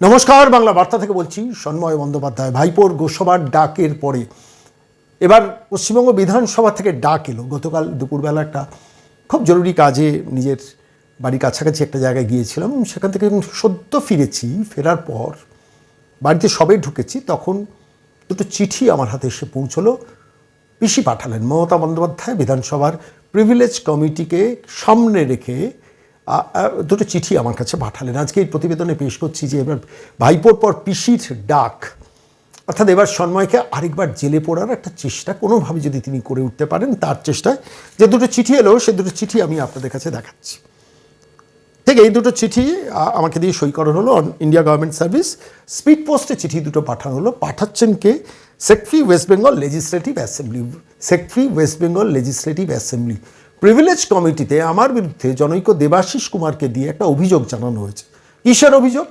নমস্কার, বাংলা বার্তা থেকে বলছি সন্ময় বন্দ্যোপাধ্যায়। ভাইপোর গোসবার ডাকের পরে এবার পশ্চিমবঙ্গ বিধানসভা থেকে ডাক এলো। গতকাল দুপুরবেলা একটা খুব জরুরি কাজে নিজের বাড়ির কাছাকাছি একটা জায়গায় গিয়েছিলাম। সেখান থেকে যখন সদ্য ফিরেছি, ফেরার পর বাড়িতে সবে ঢুকেছি, তখন দুটো চিঠি আমার হাতে এসে পৌঁছলো। পিসি পাঠালেন মমতা বন্দ্যোপাধ্যায় বিধানসভার প্রিভিলেজ কমিটিকে সামনে রেখে দুটো চিঠি আমার কাছে পাঠালেন। আজকে এই প্রতিবেদনে পেশ করছি যে এবার ভাইপোর পর পিসির ডাক, অর্থাৎ এবার সন্ময়কে আরেকবার জেলে পড়ার একটা চেষ্টা কোনোভাবে যদি তিনি করে উঠতে পারেন, তার চেষ্টায় যে দুটো চিঠি এলো, সে দুটো চিঠি আমি আপনাদের কাছে দেখাচ্ছি। ঠিক এই দুটো চিঠি আমাকে দিয়ে সই করানো হলো ইন্ডিয়া গভর্নমেন্ট সার্ভিস। স্পিড পোস্টে চিঠি দুটো পাঠানো হলো। পাঠাচ্ছেন কে? Secretary West Bengal legislative assembly secretary West Bengal legislative assembly. Privilege কমিটিতে আমার বিরুদ্ধে জনৈক দেবাশিস কুমারকে দিয়ে একটা অভিযোগ জানানো হয়েছে। কিসের অভিযোগ?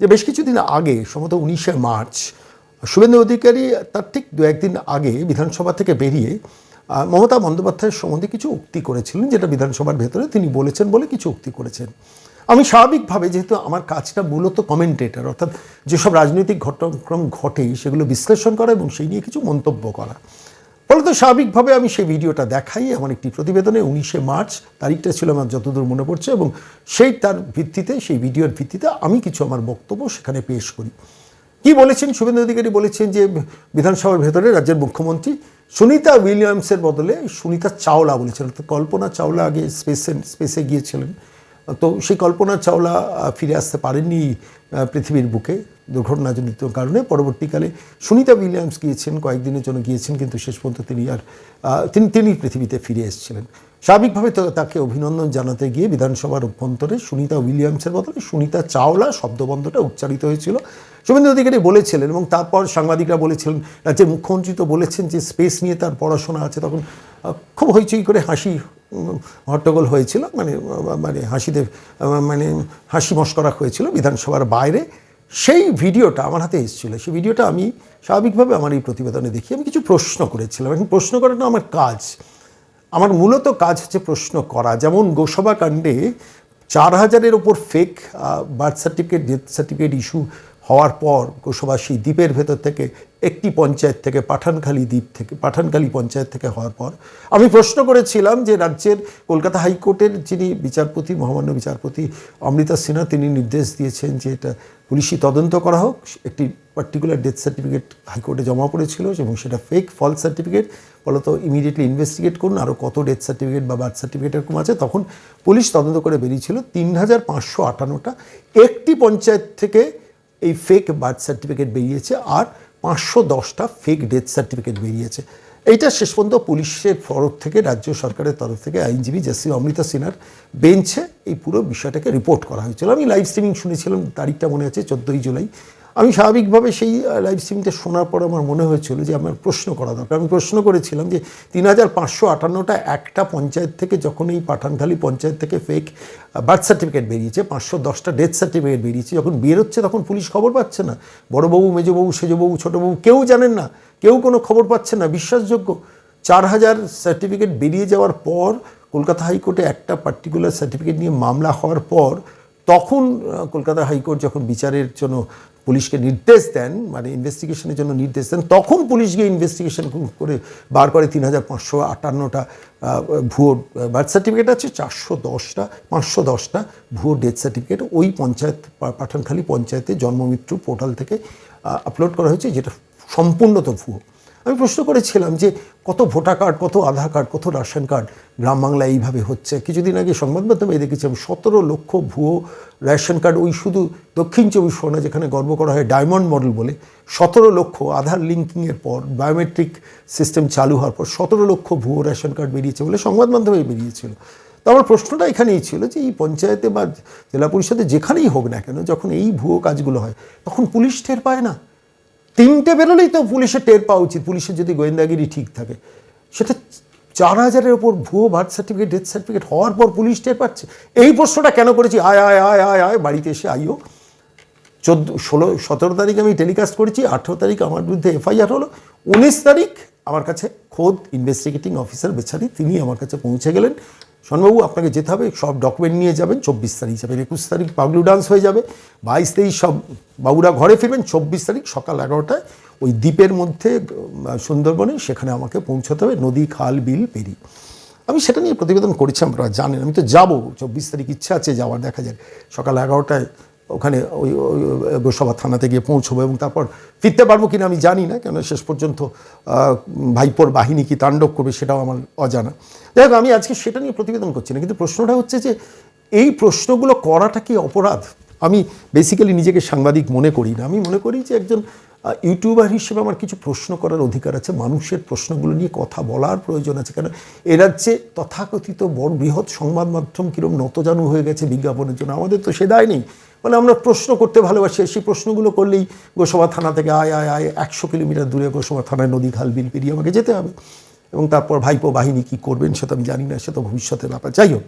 যে বেশ কিছুদিন আগে, সম্ভবত উনিশে মার্চ, শুভেন্দু অধিকারী তার ঠিক দু, একদিন আগে বিধানসভা থেকে বেরিয়ে মমতা বন্দ্যোপাধ্যায়ের সম্বন্ধে কিছু উক্তি করেছিলেন, যেটা বিধানসভার ভেতরে তিনি বলেছেন বলে কিছু উক্তি করেছেন। আমি স্বাভাবিকভাবে যেহেতু আমার কাজটা মূলত কমেন্টেটার অর্থাৎ যেসব রাজনৈতিক ঘটনাক্রম ঘটে, সেগুলো বিশ্লেষণ করা এবং সেই নিয়ে কিছু মন্তব্য করা। ফলত স্বাভাবিকভাবে আমি সেই ভিডিওটা দেখাই আমার একটি প্রতিবেদনে উনিশে মার্চ, তারিখটা ছিল আমার যতদূর মনে পড়ছে এবং সেই তার ভিত্তিতে, সেই ভিডিওর ভিত্তিতে আমি কিছু আমার বক্তব্য সেখানে পেশ করি। কি বলেছেন? শুভেন্দু অধিকারী বলেছেন যে, বিধানসভার ভেতরে রাজ্যের মুখ্যমন্ত্রী সুনিতা উইলিয়ামসের বদলে সুনিতা চাওলা বলেছেন। অর্থাৎ কল্পনা চাওলা আগে স্পেসে স্পেসে গিয়েছিলেন। তো সেই কল্পনা চাওলা ফিরে আসতে পারেননি পৃথিবীর বুকে। দুর্ঘটনাজনিত কারণে পরবর্তীকালে সুনিতা উইলিয়ামস গিয়েছেন, কয়েকদিনের জন্য গিয়েছেন, কিন্তু শেষ পর্যন্ত তিনি আর তিনি তিনি পৃথিবীতে ফিরে এসেছিলেন। স্বাভাবিকভাবে তাকে অভিনন্দন জানাতে গিয়ে বিধানসভার অভ্যন্তরে সুনিতা উইলিয়ামসের বদলে সুনিতা চাওলা শব্দবন্ধটা উচ্চারিত হয়েছিল। শুভেন্দু অধিকারী বলেছিলেন এবং তারপর সাংবাদিকরা বলেছিলেন, রাজ্যের মুখ্যমন্ত্রী তো বলেছেন যে স্পেস নিয়ে তার পড়াশোনা আছে, তখন খুব হইচই করে হাসি হট্টগোল হয়েছিল। মানে মানে হাসিতে মানে হাসি মস্করা হয়েছিল বিধানসভার বাইরে। সেই ভিডিওটা আমার হাতে এসেছিল। সেই ভিডিওটা আমি স্বাভাবিকভাবে আমার এই প্রতিবেদনে দেখি। আমি কিছু প্রশ্ন করেছিলাম। এখন প্রশ্ন করাটা আমার কাজ। আমার মূলত কাজ হচ্ছে প্রশ্ন করা। যেমন গোসবা কাণ্ডে চার হাজারের ওপর fake birth certificate death certificate issue হওয়ার পর গোসবা দ্বীপের ভেতর থেকে একটি পঞ্চায়েত থেকে পাঠানখালী দ্বীপ থেকে, পাঠানখালী পঞ্চায়েত থেকে হওয়ার পর আমি প্রশ্ন করেছিলাম যে রাজ্যের কলকাতা হাইকোর্টের যিনি বিচারপতি, মহামান্য বিচারপতি অমৃতা সিনহা, তিনি নির্দেশ দিয়েছেন যে এটা পুলিশি তদন্ত করা হোক। একটি পার্টিকুলার ডেথ সার্টিফিকেট হাইকোর্টে জমা পড়েছিল এবং সেটা ফেক ফলস সার্টিফিকেট ফলত ইমিডিয়েটলি ইনভেস্টিগেট করুন আরও কত ডেথ সার্টিফিকেট বা বার্থ সার্টিফিকেট এরকম আছে। তখন পুলিশ তদন্ত করে বেরিয়েছিল তিন হাজার পাঁচশো আটান্নটা। একটি পঞ্চায়েত থেকে এই ফেক বার্থ সার্টিফিকেট বেরিয়েছে আর পাঁচশো দশটা ফেক ডেথ সার্টিফিকেট বেরিয়েছে। এইটা শেষ পর্যন্ত পুলিশের তরফ থেকে, রাজ্য সরকারের তরফ থেকে আইনজীবী জাসি অমৃতা সিনহার বেঞ্চে এই পুরো বিষয়টাকে রিপোর্ট করা হয়েছিল। আমি লাইভ স্ট্রিমিং শুনেছিলাম, তারিখটা মনে আছে, চোদ্দোই জুলাই। আমি স্বাভাবিকভাবে সেই লাইভ স্ট্রিমটা শোনার পর আমার মনে হয়েছিল যে আমার প্রশ্ন করা দরকার। আমি প্রশ্ন করেছিলাম যে তিন হাজার পাঁচশো আটান্নটা একটা পঞ্চায়েত থেকে যখন এই পাঠানখালী পঞ্চায়েত থেকে ফেক বার্থ সার্টিফিকেট বেরিয়েছে, পাঁচশো দশটা ডেথ সার্টিফিকেট বেরিয়েছে, যখন বেরোচ্ছে তখন পুলিশ খবর পাচ্ছে না। বড়োবাবু, মেজোবাবু, সেজোবাবু, ছোটোবাবু কেউ জানেন না, কেউ কোনো খবর পাচ্ছে না, বিশ্বাসযোগ্য। চার হাজার সার্টিফিকেট বেরিয়ে যাওয়ার পর, কলকাতা হাইকোর্টে একটা পার্টিকুলার সার্টিফিকেট নিয়ে মামলা হওয়ার পর, তখন কলকাতা হাইকোর্ট যখন বিচারের জন্য পুলিশকে নির্দেশ দেন মানে ইনভেস্টিগেশনের জন্য নির্দেশ দেন, তখন পুলিশ গিয়ে ইনভেস্টিগেশন করে বার করে তিন হাজার পাঁচশো আটান্নটা ভুয়ো বার্থ সার্টিফিকেট আছে, চারশো দশটা, পাঁচশো দশটা ভুয়ো ডেথ সার্টিফিকেট ওই পঞ্চায়েত পাঠানখালী পঞ্চায়েতে জন্মমৃত্যু পোর্টাল থেকে আপলোড করা হয়েছে, যেটা সম্পূর্ণত ভুয়ো। আমি প্রশ্ন করেছিলাম যে কত ভোটার কার্ড, কত আধার কার্ড, কত রেশন কার্ড গ্রাম বাংলায় এইভাবে হচ্ছে? কিছুদিন আগে সংবাদ মাধ্যমে দেখেছিলাম সতেরো লক্ষ ভুয়ো রেশন কার্ড, ওই শুধু দক্ষিণ চব্বিশ পরগনা যেখানে গর্ব করা হয় ডায়মন্ড মডেল বলে, সতেরো লক্ষ আধার লিঙ্কিংয়ের পর, বায়োমেট্রিক সিস্টেম চালু হওয়ার পর সতেরো লক্ষ ভুয়ো রেশন কার্ড বেরিয়েছে বলে সংবাদ মাধ্যমে বেরিয়েছিল। তো আমার প্রশ্নটা এখানেই ছিল যে এই পঞ্চায়েতে বা জেলা পরিষদে যেখানেই হোক না কেন, যখন এই ভুয়ো কাজগুলো হয়, তখন পুলিশ টের পায় না? তিনটে বেরোলেই তো পুলিশের টের পাওয়া উচিত, পুলিশের যদি গোয়েন্দাগিরি ঠিক থাকে। সেটা চার হাজারের ওপর ভুয়ো বার্থ সার্টিফিকেট, ডেথ সার্টিফিকেট হওয়ার পর পুলিশ টের পাচ্ছে। এই প্রশ্নটা কেন করেছি? আয় আয় আয় আয় আয়, বাড়িতে এসে আইও। চোদ্দ, ষোলো, সতেরো তারিখ আমি টেলিকাস্ট করেছি, আঠেরো তারিখ আমার বিরুদ্ধে এফআইআর হলো। উনিশ তারিখ আমার কাছে খোদ ইনভেস্টিগেটিং অফিসার বেচারি তিনি আমার কাছে পৌঁছে গেলেন। শোনবাবু আপনাকে যেতে হবে, সব ডকুমেন্ট নিয়ে যাবেন, চব্বিশ তারিখ যাবেন, একুশ তারিখ পাগলু ডান্স হয়ে যাবে, বাইশ তেইশ সব বাবুরা ঘরে ফিরবেন, চব্বিশ তারিখ সকাল এগারোটায় ওই দ্বীপের মধ্যে সুন্দরবনে সেখানে আমাকে পৌঁছতে হবে, নদী, খাল, বিল, পেরি। আমি সেটা নিয়ে প্রতিবেদন করেছি, আপনারা জানেন। আমি তো যাব, চব্বিশ তারিখ ইচ্ছা আছে যাওয়ার, দেখা যাক। সকাল এগারোটায় ওখানে ওই গোসভা থানাতে গিয়ে পৌঁছবো এবং তারপর ফিরতে পারব কিনা আমি জানি না কেন শেষ পর্যন্ত ভাইপোর বাহিনী কি তাণ্ডব করবে সেটাও আমার অজানা। যাই আমি আজকে সেটা নিয়ে প্রতিবেদন করছি না, কিন্তু প্রশ্নটা হচ্ছে যে এই প্রশ্নগুলো করাটা কি অপরাধ? আমি বেসিক্যালি নিজেকে সাংবাদিক মনে করি না। আমি মনে করি যে একজন ইউটিউবার হিসেবে আমার কিছু প্রশ্ন করার অধিকার আছে, মানুষের প্রশ্নগুলো নিয়ে কথা বলার প্রয়োজন আছে কেন এ রাজ্যে তথাকথিত বড় বৃহৎ সংবাদ মাধ্যম কীরকম নতজানু হয়ে গেছে বিজ্ঞাপনের জন্য, আমাদের তো সে দায় নেই। মানে আমরা প্রশ্ন করতে ভালোবাসি, সেই প্রশ্নগুলো করলেই গোসভা থানা থেকে আয় আয় আয়, একশো কিলোমিটার দূরে গোসভা থানায় নদী খাল বিল পেরিয়ে আমাকে যেতে হবে। এবং তারপর ভাইপো বাহিনী কী করবেন সেটা আমি জানি না সেটা ভবিষ্যতের ব্যাপার। যাই হোক,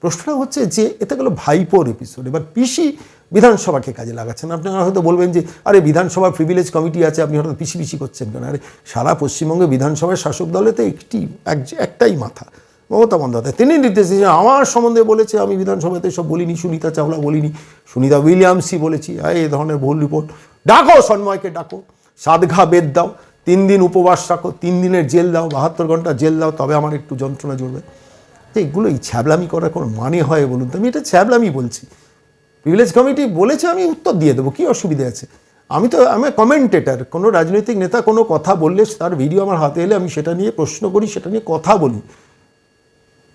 প্রশ্নটা হচ্ছে যে এটা গেল ভাইপোর এপিসোড এবার পিসি বিধানসভাকে কাজে লাগাচ্ছেন। আপনারা হয়তো বলবেন যে, আরে বিধানসভার প্রিভিলেজ কমিটি আছে, আপনি হয়তো পিসি পিসি করছেন কেন? আরে সারা পশ্চিমবঙ্গে বিধানসভার শাসক দলে তো একটি, এক- একটাই মাথা। মমতা বন্দ্যোপাধ্যায়, তিনি নির্দেশ দিয়েছেন, আমার সম্বন্ধে বলেছে, আমি বিধানসভাতে সব বলিনি, সুনিতা চাওলা বলিনি, সুনিতা উইলিয়ামসই বলেছি এই এই ধরনের ভুল রিপোর্ট। ডাকো, সন্ময়কে ডাকো, সাদঘা বেদ দাও, তিন দিন উপবাস রাখো, তিন দিনের জেল দাও, বাহাত্তর ঘণ্টা জেল দাও, তবে আমার একটু যন্ত্রণা জুড়বে তো এগুলো এই ছ্যাবলামি করার কোনো মানে হয় বলুন তো? আমি এটা ছ্যাবলামি বলছি। প্রিভিলেজ কমিটি বলেছে, আমি উত্তর দিয়ে দেবো, কী অসুবিধা আছে? আমি তো, আমি কমেন্টেটার কোনো রাজনৈতিক নেতা কোনো কথা বললে তার ভিডিও আমার হাতে এলে আমি সেটা নিয়ে প্রশ্ন করি, সেটা নিয়ে কথা বলি।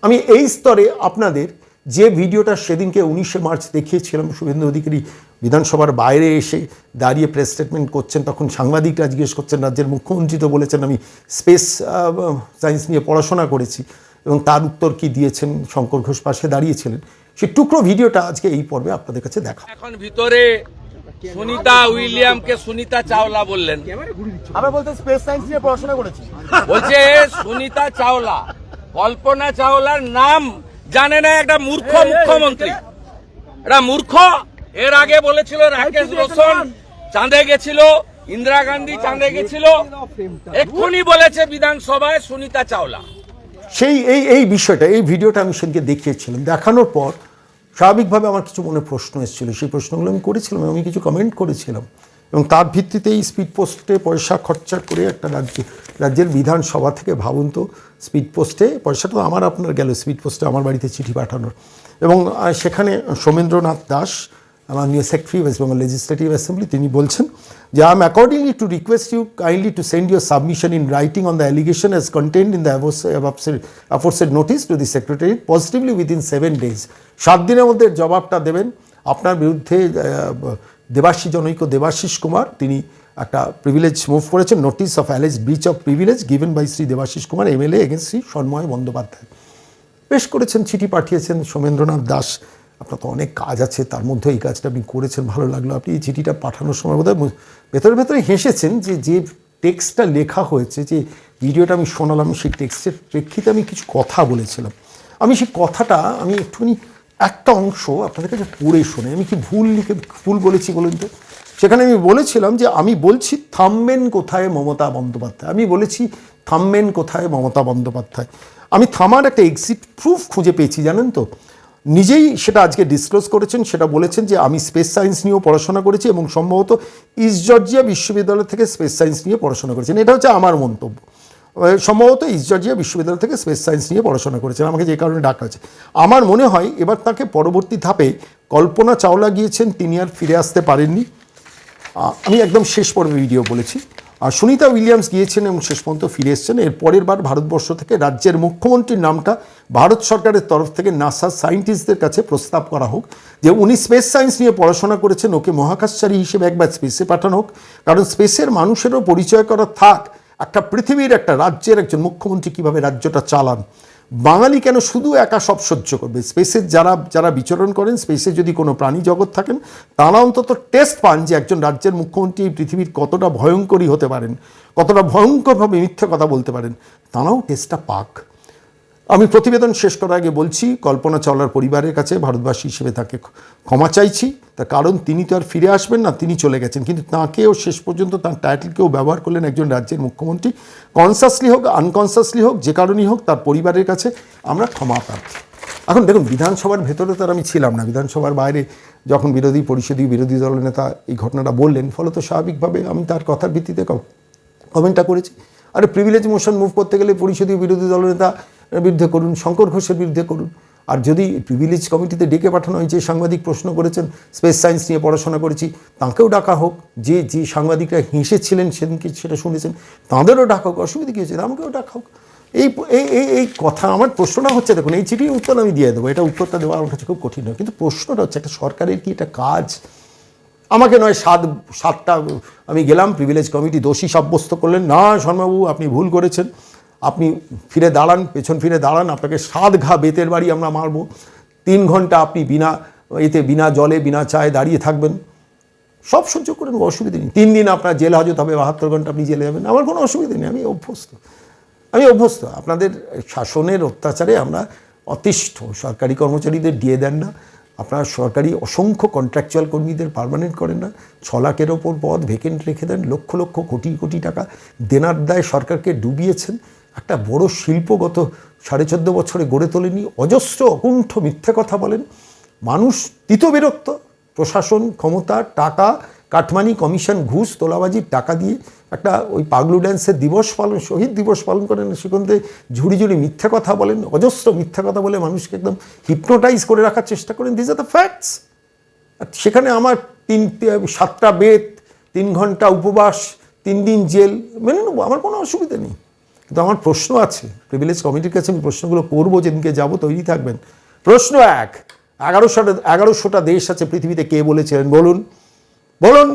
আমি এই স্তরে আপনাদের যে ভিডিওটা সেদিনকে উনিশে মার্চ দেখিয়েছিলাম শুভেন্দু অধিকারী বিধানসভার বাইরে এসে দাঁড়িয়ে প্রেস স্টেটমেন্ট করছেন তখন সাংবাদিকরা জিজ্ঞেস করছেন রাজ্যের মুখ্যমন্ত্রী তো বলেছেন আমি স্পেস সায়েন্স নিয়ে পড়াশোনা করেছি এবং তার উত্তর কি দিয়েছেন শঙ্কর ঘোষ পাশে দাঁড়িয়েছিলেন। সেই টুকরো ভিডিওটা আজকে এই পর্বে আপনাদের কাছে দেখা। এখন ভিতরে সুনিতা উইলিয়ামকে সুনিতা চাওলা বললেন। আমরা বলতে স্পেস সায়েন্স নিয়ে পড়াশোনা করেছি। বলছে সুনিতা চাওলা। কল্পনা চাওলার নাম জানে না একটা মূর্খ মুখ্যমন্ত্রী। এটা মূর্খ এর আগে বলেছিল রাকেশ রোশন চাঁদে গেছিল ইন্দিরা গান্ধী চাঁদে গেছিল। এক্ষুনি বলেছে বিধানসভায় সুনিতা চাওলা। সেই এই এই বিষয়টা এই ভিডিওটা আমি সেদিনকে দেখিয়েছিলাম। দেখানোর পর স্বাভাবিকভাবে আমার কিছু মনে প্রশ্ন এসেছিল। সেই প্রশ্নগুলো আমি করেছিলাম আমি কিছু কমেন্ট করেছিলাম। এবং তার ভিত্তিতে এই স্পিড পোস্টে পয়সা খরচা করে একটা রাজ্য রাজ্যের বিধানসভা থেকে ভাবুন তো স্পিড পোস্টে পয়সাটা তো আমার, আপনার গেল স্পিড পোস্টে আমার বাড়িতে চিঠি পাঠানোর। এবং সেখানে সোমেন্দ্রনাথ দাস, মাননীয় secretary West Bengal legislative assembly তিনি বলছেন যে I am accordingly to request you kindly to send your submission in writing on the allegation as content in the aforesaid notice to the secretary positively within seven days সাত দিনের মধ্যে জবাবটা দেবেন। আপনার বিরুদ্ধে দেবাশী জনৈক দেবাশিস কুমার, তিনি একটা প্রিভিলেজ মুভ করেছেন notice of allege breach of privilege given by Shri Debashis Kumar MLA against Shri Sanmoy Bandyopadhyay পেশ করেছেন, চিঠি পাঠিয়েছেন সোমেন্দ্রনাথ দাস। আপনার তো অনেক কাজ আছে, তার মধ্যে এই কাজটা আপনি করেছেন, ভালো লাগল। আপনি এই চিঠিটা পাঠানোর সময় বোধহয় মু- ভেতরে ভেতরে হেসেছেন যে যে টেক্সটটা লেখা হয়েছে, যে ভিডিওটা আমি শোনালাম সেই টেক্সটের প্রেক্ষিতে আমি কিছু কথা বলেছিলাম। আমি সেই কথাটা, আমি একটুখানি একটা অংশ আপনাদের কাছে পড়ে শোনে, আমি কি ভুল লিখে ভুল বলেছি বলুন তো? সেখানে আমি বলেছিলাম যে আমি বলছি থামবেন কোথায় মমতা বন্দ্যোপাধ্যায়? আমি বলেছি থামবেন কোথায় মমতা বন্দ্যোপাধ্যায়? আমি থামার একটা এক্সিট প্রুফ খুঁজে পেয়েছি, জানেন তো? নিজেই সেটা আজকে ডিসক্লোজ করেছেন, সেটা বলেছেন যে আমি স্পেস সায়েন্স নিয়েও পড়াশোনা করেছি এবং সম্ভবত ইস্ট জর্জিয়া বিশ্ববিদ্যালয় থেকে স্পেস সায়েন্স নিয়ে পড়াশোনা করেছেন। এটা হচ্ছে আমার মন্তব্য। সম্ভবত ইস্ট জর্জিয়া বিশ্ববিদ্যালয় থেকে স্পেস সায়েন্স নিয়ে পড়াশোনা করেছেন, আমাকে যে কারণে ডাকা হয়েছে। আমার মনে হয় এবার তাকে পরবর্তী ধাপে কল্পনা চাওলা গিয়েছেন, তিনি আর ফিরে আসতে পারেননি। আমি একদম শেষ পর্বে ভিডিও বলেছি। আর সুনিতা উইলিয়ামস গিয়েছেন এবং শেষ পর্যন্ত ফিরে এসেছেন। এর পরের বার ভারতবর্ষ থেকে রাজ্যের মুখ্যমন্ত্রীর নামটা ভারত সরকারের তরফ থেকে নাসা সায়েন্টিস্টদের কাছে প্রস্তাব করা হোক। যে উনি স্পেস সায়েন্স নিয়ে পড়াশোনা করেছেন, ওকে মহাকাশচারী হিসেবে একবার স্পেসে পাঠানো হোক। কারণ স্পেসের মানুষেরও পরিচয় করা থাক, একটা পৃথিবীর একটা রাজ্যের একজন মুখ্যমন্ত্রী কীভাবে রাজ্যটা চালান। বাঙালি কেন শুধু একা সব সহ্য করবে? স্পেসের যারা যারা বিচরণ করেন স্পেসে যদি কোনো প্রাণী জগৎ থাকেন, তারা অন্তত টেস্ট পান যে একজন রাজ্যের মুখ্যমন্ত্রী পৃথিবীর কতটা ভয়ঙ্করী হতে পারেন, কতটা ভয়ঙ্করভাবে মিথ্যে কথা বলতে পারেন। তারাও টেস্টটা পাক। আমি প্রতিবেদন শেষ করার আগে বলছি, কল্পনা চাওলার পরিবারের কাছে ভারতবাসী হিসেবে তাকে ক্ষমা চাইছি। তার কারণ তিনি তো আর ফিরে আসবেন না, তিনি চলে গেছেন। কিন্তু তাঁকেও শেষ পর্যন্ত তার টাইটেলকেও ব্যবহার করলেন একজন রাজ্যের মুখ্যমন্ত্রী। কনসাসলি হোক আনকনসাসলি হোক, যে কারণেই হোক, তার পরিবারের কাছে আমরা ক্ষমা প্রার্থী। এখন দেখুন, বিধানসভার ভেতরে তো আমি ছিলাম না। বিধানসভার বাইরে যখন বিরোধী, পরিষদীয়, বিরোধী দলের নেতা এই ঘটনাটা বললেন, ফলত স্বাভাবিকভাবে আমি তার কথার ভিত্তিতে কমেন্টটা করেছি। আরে প্রিভিলেজ মোশন মুভ করতে গেলে পরিষদীয়, বিরোধী দলের নেতা বিরুদ্ধে করুন, শঙ্কর ঘোষের বিরুদ্ধে করুন। আর যদি প্রিভিলেজ কমিটিতে ডেকে পাঠানো হয়েছে, সাংবাদিক প্রশ্ন করেছেন স্পেস সায়েন্স নিয়ে পড়াশোনা করেছি, তাঁকেও ডাকা হোক। যে যে সাংবাদিকরা হেসেছিলেন সেদিনকে সেটা শুনেছেন, তাঁদেরও ডাকা হোক, অসুবিধা কী হয়েছে? আমাকেও ডাকা হোক। এই এই এই কথা, আমার প্রশ্নটা হচ্ছে, দেখুন, এই চিঠির উত্তর আমি দিয়ে দেবো। এটা উত্তরটা দেওয়া আমার কাছে খুব কঠিন হয় কিন্তু প্রশ্নটা হচ্ছে, একটা সরকারের কি এটা কাজ? আমাকে নয়, সাত, সাতটা, আমি গেলাম প্রিভিলেজ কমিটি দোষী সাব্যস্ত করলেন। না, শর্মাবাবু, আপনি ভুল করেছেন। আপনি ফিরে দাঁড়ান, পেছন ফিরে দাঁড়ান, আপনাকে সাত ঘা বেতের বাড়ি আমরা মারব। তিন ঘণ্টা আপনি বিনা এতে, বিনা জলে, বিনা চায়ে দাঁড়িয়ে থাকবেন। সব সহ্য করে নেব অসুবিধা নেই। তিন দিন আপনার জেল হাজত হবে, বাহাত্তর ঘণ্টা আপনি জেলে যাবেন। আমার কোনো অসুবিধা নেই, আমি অভ্যস্ত। আমি অভ্যস্ত। আপনাদের শাসনের অত্যাচারে আমরা অতিষ্ঠ। সরকারি কর্মচারীদের দিয়ে দেন না। আপনারা সরকারি অসংখ্য কন্ট্রাকচুয়াল কর্মীদের পার্মানেন্ট করেন না। ছ লাখের ওপর পদ ভেকেন্ট রেখে দেন। লক্ষ লক্ষ কোটি কোটি টাকা দেনার দায় সরকারকে ডুবিয়েছেন। একটা বড় শিল্পগত সাড়ে চোদ্দ বছরে গড়ে তোলেনি। অজস্র, অকুণ্ঠ মিথ্যে কথা বলেন। মানুষ তিতবিরক্ত প্রশাসন, ক্ষমতা, টাকা, কাটমানি, কমিশন, ঘুষ, তোলাবাজির টাকা দিয়ে একটা ওই পাগলু ড্যান্সের দিবস পালন, শহীদ দিবস পালন করেন সেখানে ঝুড়ি ঝুড়ি মিথ্যা কথা বলেন। অজস্র মিথ্যা কথা বলে মানুষকে একদম হিপনোটাইজ করে রাখার চেষ্টা করেন। দিজ আর দ্য ফ্যাক্টস সেখানে আমার তিন, সাতটা বেদ, তিন ঘণ্টা উপবাস, তিন দিন জেল, মেনে নেব, আমার কোনো অসুবিধা নেই। কিন্তু আমার প্রশ্ন আছে প্রিভিলেজ কমিটির কাছে আমি প্রশ্নগুলো করব, যেদিনকে যাব, তৈরি থাকবেন। প্রশ্ন এক এগারোশোটা এগারোশোটা দেশ আছে পৃথিবীতে কে বলেছিলেন? বলুন। বলুন,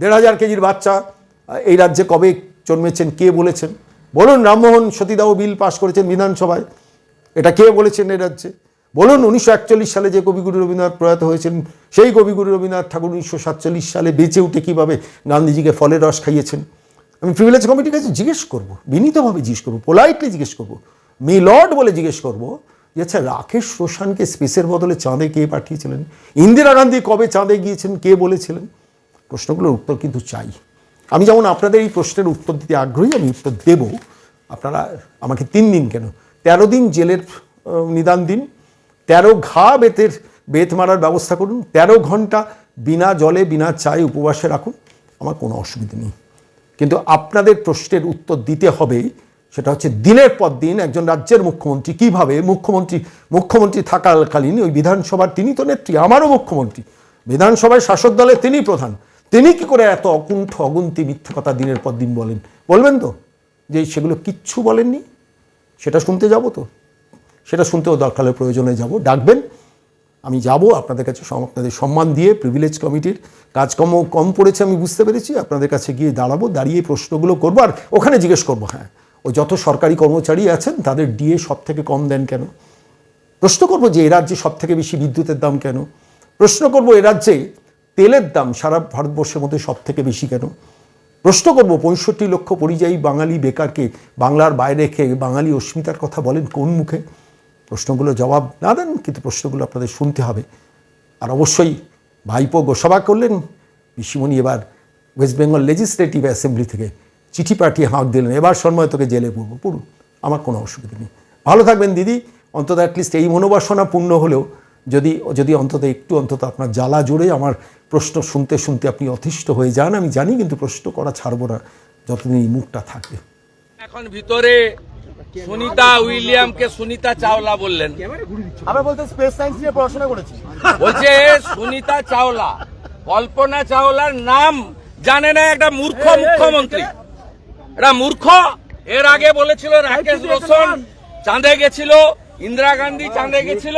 দেড় হাজার কেজির বাচ্চা এই রাজ্যে কবে জন্মেছেন, কে বলেছেন? বলুন, রামমোহন সতীদাহ বিল পাশ করেছেন বিধানসভায়, এটা কে বলেছেন এই রাজ্যে? বলুন, উনিশশো একচল্লিশ সালে যে কবিগুরু রবীন্দ্রনাথ প্রয়াত হয়েছেন, সেই কবিগুরু রবীন্দ্রনাথ ঠাকুর উনিশশো সাতচল্লিশ সালে বেঁচে উঠে কীভাবে গান্ধীজিকে ফলের রস খাইয়েছেন? আমি প্রিভিলেজ কমিটির কাছে জিজ্ঞেস করব, বিনীতভাবে জিজ্ঞেস করব পোলাইটলি জিজ্ঞেস করব মি লর্ড বলে জিজ্ঞেস করব যে আচ্ছা রাকেশ রোশানকে স্পেসের বদলে চাঁদে কে পাঠিয়েছিলেন? ইন্দিরা গান্ধী কবে চাঁদে গিয়েছেন কে বলেছিলেন? প্রশ্নগুলোর উত্তর কিন্তু চাই। আমি যেমন আপনাদের এই প্রশ্নের উত্তর দিতে আগ্রহী, আমি উত্তর দেব। আপনারা আমাকে তিন দিন কেন? তেরো দিন জেলের নিদান দিন। তেরো ঘা বেতের, বেত মারার ব্যবস্থা করুন। তেরো ঘণ্টা বিনা জলে, বিনা চায়ে উপবাসে রাখুন। আমার কোনো অসুবিধা নেই। কিন্তু আপনাদের প্রশ্নের উত্তর দিতে হবে, সেটা হচ্ছে দিনের পর দিন একজন রাজ্যের মুখ্যমন্ত্রী কীভাবে মুখ্যমন্ত্রী মুখ্যমন্ত্রী থাকাকালীন ওই বিধানসভার, তিনি তো নেত্রী, আমারও মুখ্যমন্ত্রী বিধানসভায় শাসক দলের তিনি প্রধান, তিনি কি করে এত অকুণ্ঠ, অগুন্তি, মিথ্যে কথা দিনের পর দিন বলেন? বলবেন তো, যে সেগুলো কিচ্ছু বলেননি? সেটা শুনতে যাব তো, সেটা শুনতেও দরকার হলে প্রয়োজনে যাব, ডাকবেন। আমি যাব, আপনাদের কাছে আপনাদের সম্মান দিয়ে প্রিভিলেজ কমিটির কাজকর্ম কম পড়েছে আমি বুঝতে পেরেছি, আপনাদের কাছে গিয়ে দাঁড়াবো, দাঁড়িয়ে প্রশ্নগুলো করব, আর ওখানে জিজ্ঞেস করব হ্যাঁ। ওই যত সরকারি কর্মচারী আছেন, তাদের ডিএ সব থেকে কম দেন কেন? প্রশ্ন করব যে এ রাজ্যে সব থেকে বেশি বিদ্যুতের দাম কেন? প্রশ্ন করব এ রাজ্যে তেলের দাম সারা ভারতবর্ষের মধ্যে সব থেকে বেশি কেন? প্রশ্ন করব পঁয়ষট্টি লক্ষ পরিযায়ী বাঙালি বেকারকে বাংলার বাইরে রেখে বাঙালি অস্মিতার কথা বলেন কোন মুখে? প্রশ্নগুলো জবাব না দেন, কিন্তু প্রশ্নগুলো আপনাদের শুনতে হবে। আর অবশ্যই ভাইপো গোসভা করলেন, পিসিমণি এবার ওয়েস্ট বেঙ্গল লেজিসলেটিভ অ্যাসেম্বলি থেকে চিঠি পাঠিয়ে হাঁক দিলেন। এবার সময় তোকে জেলে পড়ব পড়ুন, আমার কোনো অসুবিধা নেই। ভালো থাকবেন দিদি, অন্তত অ্যাটলিস্ট এই মনোবাসনা পূর্ণ হলেও যদি যদি অন্তত একটু অন্তত আপনার জ্বালা জোরে আমার প্রশ্ন শুনতে শুনতে আপনি অতিষ্ঠ হয়ে যান, আমি জানি কিন্তু প্রশ্ন করা ছাড়বো না, যতদিন এই মুখটা থাকবে। এখন ভিতরে সুনিতা উইলিয়ামকে সুনিতা চাওলা বললেন। আমরা বলতে স্পেস সায়েন্স নিয়ে পড়াশোনা করেছি। বলছে সুনিতা চাওলা কল্পনা চাওলার নাম জানে না একটা মূর্খ মুখ্যমন্ত্রী। এটা মূর্খ এর আগে বলেছিল রাকেশ রোশন চাঁদে গেছিল ইন্দিরা গান্ধী চাঁদে গেছিল।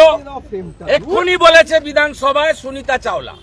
এক্ষুনি বলেছে বিধানসভায় সুনিতা চাওলা।